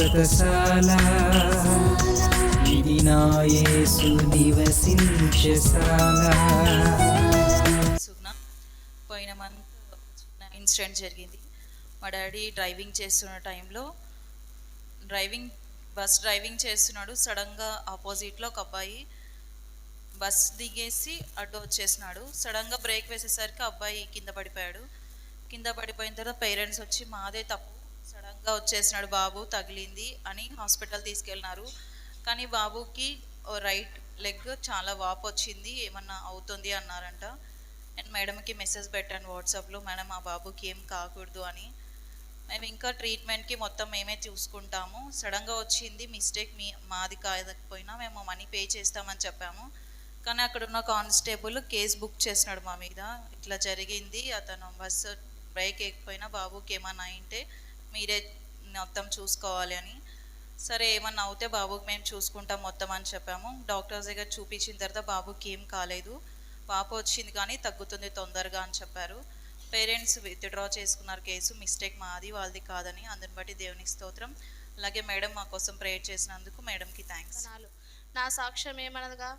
వ్రతశాల ఇది నా నివసించశాల పోయిన మంత్ ఇన్సిడెంట్ జరిగింది. మా డాడీ డ్రైవింగ్ చేస్తున్న టైంలో డ్రైవింగ్ బస్ డ్రైవింగ్ చేస్తున్నాడు. సడన్గా ఆపోజిట్లో ఒక అబ్బాయి బస్ దిగేసి అడ్డు వచ్చేసినాడు. సడన్గా బ్రేక్ వేసేసరికి అబ్బాయి కింద పడిపోయాడు. కింద పడిపోయిన తర్వాత పేరెంట్స్ వచ్చి మాదే తప్పు. సడన్గా వచ్చేసినాడు బాబు తగిలింది అని హాస్పిటల్ తీసుకెళ్ళినారు. కానీ బాబుకి ఓ రైట్ లెగ్ చాలా వాపు వచ్చింది ఏమన్నా అవుతుంది అన్నారంట. నేను మేడంకి మెసేజ్ పెట్టాను వాట్సాప్లో మేడం ఆ బాబుకి ఏం కాకూడదు అని. మేము ఇంకా ట్రీట్మెంట్కి మొత్తం మేమే చూసుకుంటాము. సడన్గా వచ్చింది మిస్టేక్ మీ మాది కాకపోయినా మేము మనీ పే చేస్తామని చెప్పాము. కానీ అక్కడ ఉన్న కానిస్టేబుల్ కేసు బుక్ చేసినాడు మా మీద. ఇట్లా జరిగింది అతను బస్సు బ్రేక్ ఎక్కిపోయినా బాబుకి ఏమన్నా అయింటే మీరే మొత్తం చూసుకోవాలి అని. సరే ఏమన్నా అవుతే బాబుకి మేము చూసుకుంటాం మొత్తం అని చెప్పాము. డాక్టర్స్ దగ్గర చూపించిన తర్వాత బాబుకి ఏం కాలేదు. పాప వచ్చింది కానీ తగ్గుతుంది తొందరగా అని చెప్పారు. పేరెంట్స్ విత్డ్రా చేసుకున్నారు కేసు. మిస్టేక్ మాది వాళ్ళది కాదని అందుని బట్టి దేవునికి స్తోత్రం. అలాగే మేడం మా కోసం ప్రేయర్ చేసినందుకు మేడంకి థ్యాంక్స్ నా సాక్ష్యం ఏమనగా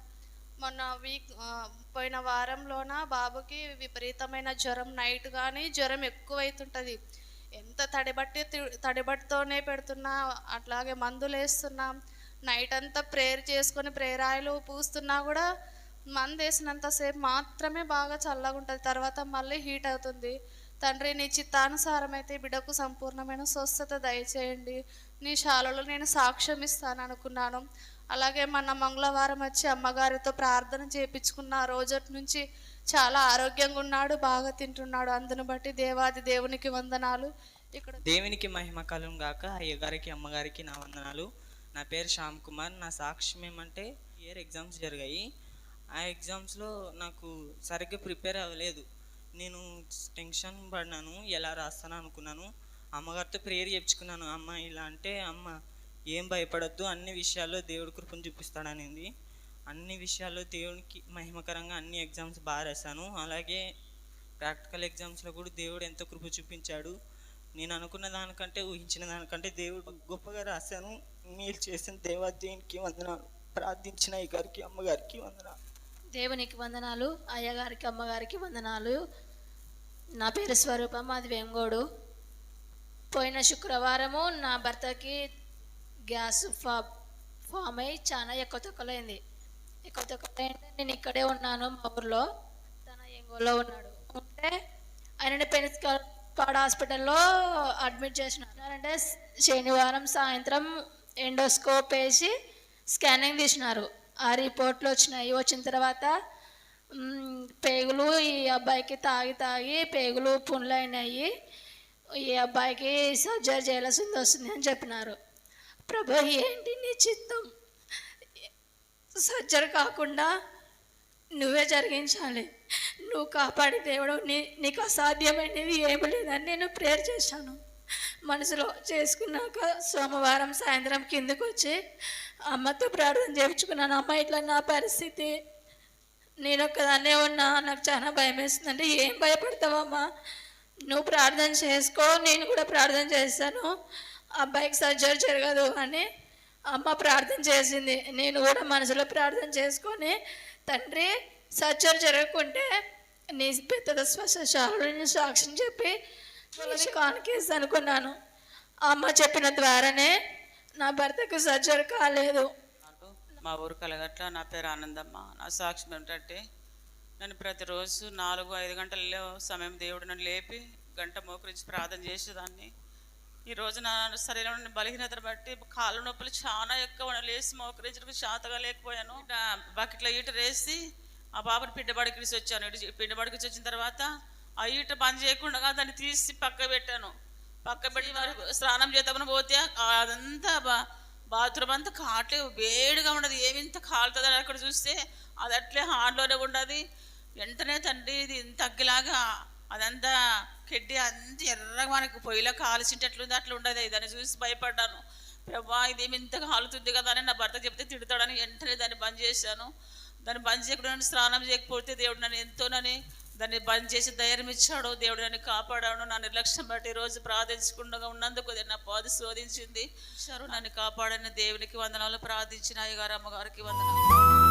మొన్న వీక్ పోయిన వారంలోన బాబుకి విపరీతమైన జ్వరం నైట్ కానీ జ్వరం ఎక్కువైతుంటుంది. ఎంత తడిబట్టి తడిబట్టితోనే పెడుతున్నా అట్లాగే మందులు వేస్తున్నాం. నైట్ అంతా ప్రేయర్ చేసుకొని ప్రేరాయలు పూస్తున్నా కూడా మందు వేసినంతసేపు మాత్రమే బాగా చల్లగా ఉంటుంది తర్వాత మళ్ళీ హీట్ అవుతుంది. తండ్రి నీ చిత్తానుసారం అయితే బిడ్డకు సంపూర్ణమైన స్వస్థత దయచేయండి. నీ శాలలో నేను సాక్ష్యం ఇస్తాను అనుకున్నాను. అలాగే మన మంగళవారం వచ్చి అమ్మగారితో ప్రార్థన చేయించుకున్న రోజు రోజటి నుంచి చాలా ఆరోగ్యంగా ఉన్నాడు బాగా తింటున్నాడు. అందును బట్టి దేవాది దేవునికి వందనాలు. ఇక్కడ దేవునికి మహిమ కలం గాక. అయ్యగారికి అమ్మగారికి నా వందనాలు. నా పేరు శ్యామ్ కుమార్. నా సాక్ష్యం ఏమంటే ఇయర్ ఎగ్జామ్స్ జరిగాయి. ఆ ఎగ్జామ్స్లో నాకు సరిగ్గా ప్రిపేర్ అవ్వలేదు. నేను టెన్షన్ పడినాను. ఎలా రాస్తాను అనుకున్నాను. అమ్మగారితో ప్రేయర్ చేయించుకున్నాను అమ్మ ఇలా అంటే అమ్మ ఏం భయపడద్దు. అన్ని విషయాల్లో దేవుడి కృపను చూపిస్తాడనింది. అన్ని విషయాల్లో దేవునికి మహిమకరంగా అన్ని ఎగ్జామ్స్ బాగా రాశాను. అలాగే ప్రాక్టికల్ ఎగ్జామ్స్లో కూడా దేవుడు ఎంతో కృప చూపించాడు. నేను అనుకున్న దానికంటే ఊహించిన దానికంటే దేవుడు గొప్పగా రాశాను. మీరు చేసిన దేవాదేవునికి వందనాలు. ప్రార్థించిన అయ్యగారికి అమ్మగారికి వందనాలు. దేవునికి వందనాలు. అయ్యగారికి అమ్మగారికి వందనాలు. నా పేరు స్వరూపం మాది వేంగోడు. పోయిన శుక్రవారము నా భర్తకి గ్యాస్ ఫా ఫామ్ అయి చాలా ఎక్కువ కొత్త ఎక్కువ తక్కువైంది నేను ఇక్కడే ఉన్నాను మా ఊర్లో తన ఎంగోలో ఉన్నాడు. ఉంటే ఆయనని పెన్స్కాల్ పాడ హాస్పిటల్లో అడ్మిట్ చేసినారంటే శనివారం సాయంత్రం ఎండోస్కోప్ వేసి స్కానింగ్ తీసినారు. ఆ రిపోర్ట్లు వచ్చినాయి. వచ్చిన తర్వాత పేగులు ఈ అబ్బాయికి తాగి తాగి పేగులు పుండ్లు అయినాయి. ఈ అబ్బాయికి సర్జరీ చేయాల్సింది వస్తుంది అని చెప్పినారు. ప్రభు ఏంటి నీ చిత్తం? సర్జరీ కాకుండా నువ్వే జరిగించాలి. నువ్వు కాపాడి దేవుడు నీ నీకు అసాధ్యమైనది ఏమి లేదని నేను ప్రేయర్ చేశాను. మనసులో చేసుకున్నాక సోమవారం సాయంత్రం కిందకు వచ్చి అమ్మతో ప్రార్థన చేయించుకున్నాను. అమ్మ ఇట్లా నా పరిస్థితి నేను ఒక్కదాన్నే ఉన్నా నాకు చాలా భయం వేస్తుందంటే ఏం భయపడతావమ్మా? నువ్వు ప్రార్థన చేసుకో నేను కూడా ప్రార్థన చేస్తాను. అబ్బాయికి సర్జరీ జరగదు అని అమ్మ ప్రార్థన చేసింది. నేను కూడా మనసులో ప్రార్థన చేసుకొని తండ్రి సర్జరీ జరగకుంటే నీ పెద్ద స్వశాలని సాక్ష్యం చెప్పి తులసి కానికేసి అనుకున్నాను. అమ్మ చెప్పిన ద్వారానే నా భర్తకు సర్జరీ కాలేదు. నాకు మా ఊరు కలగట్ల నా పేరు ఆనందమ్మ. నా సాక్ష్యం ఏమిటంటే నన్ను ప్రతిరోజు నాలుగు ఐదు గంటలలో సమయం దేవుడు నన్ను లేపి గంట మోకరించి ప్రార్థన చేసేదాన్ని. ఈ రోజు నా శరీరంలో బలహీనతను బట్టి కాళ్ళ నొప్పులు చాలా ఎక్కువ లేచి మోకరించడానికి శాతగా లేకపోయాను. బకెట్లో ఈట వేసి ఆ బాబుని పిండబడికి వచ్చాను. ఇటు పిండబడికి వచ్చిన తర్వాత ఆ ఈట బంద్ చేయకుండా దాన్ని తీసి పక్క పెట్టాను. పక్క పెట్టి స్నానం చేద్దామని పోతే అదంతా బా బాత్రూమ్ అంతా కాట్లే వేడిగా ఉండదు ఏమింత కాలుతుందని అక్కడ చూస్తే అది అట్లే హార్డ్లోనే ఉండదు వెంటనే తండ్రి ఇది ఇంత అగ్గిలాగా అదంతా కెడ్డి అంత ఎర్రగా మనకు పొయ్యిలో కాల్చింటట్లుంది అట్లా ఉండదు దాన్ని చూసి భయపడ్డాను. ప్రభా ఇదేమి ఇంత కాలుతుంది కదా అని నా భర్త చెప్తే తిడతాడని వెంటనే దాన్ని బంద్ చేశాను. దాన్ని బంద్ చేయకుండా స్నానం చేయకపోతే దేవుడు నన్ను ఎంతోనని దాన్ని బంద్ చేసి ధైర్యం ఇచ్చాడు దేవుడు నన్ను కాపాడాడు. నా నిర్లక్ష్యం బట్టి రోజు ప్రార్థించకుండా ఉన్నందుకు నా పాది శోధించింది. సరు నన్ను కాపాడని దేవునికి వందనాలు ప్రార్థించిన అయ్యగారు అమ్మగారికి వందనాలు.